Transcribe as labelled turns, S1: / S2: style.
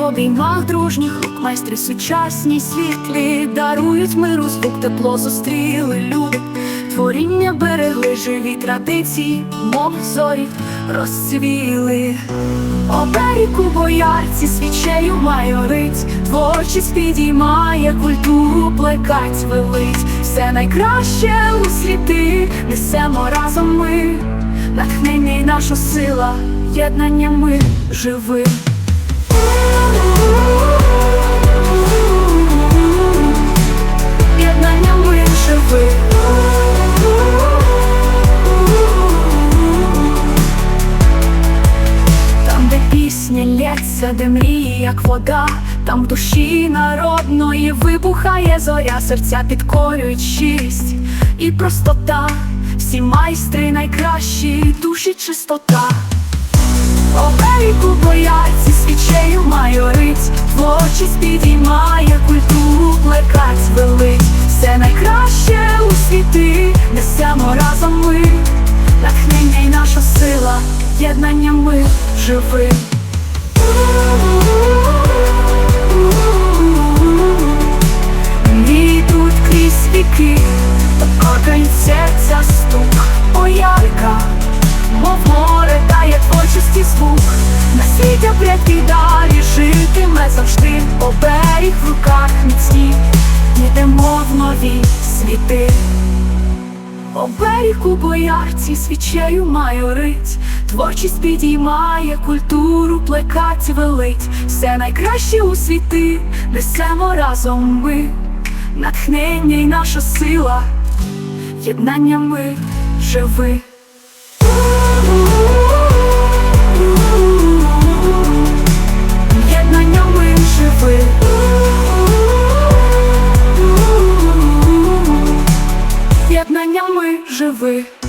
S1: в обіймах дружніх рук майстри сучасні світлі дарують миру звук, тепло зустріли люди. Творіння берегли живі традиції, мов зорі розцвіли. Оберіку боярці свічею майорить, творчість підіймає, культуру плекать велить. Все найкраще у світи несемо разом ми, натхнення й наша сила, єднання ми живим. Лється, де як вода, там в душі народної вибухає зоря, серця підкорюють щирість і простота. Всі майстри найкращі, душі чистота. Оберіку боярці свічею майорить, творчість підіймає, культуру плекать велить. Все найкраще у світи несемо разом ми, натхнення й наша сила, єднання ми живим. Звук, на світі предки далі житиме завжди, оберіг в руках міцні, йдемо в нові світи. Оберіг у боярці свічею майорить, творчість підіймає, культуру плекать велить, все найкраще у світи, несемо разом ми, натхнення й наша сила, єднання ми живи. Єднання ми живи.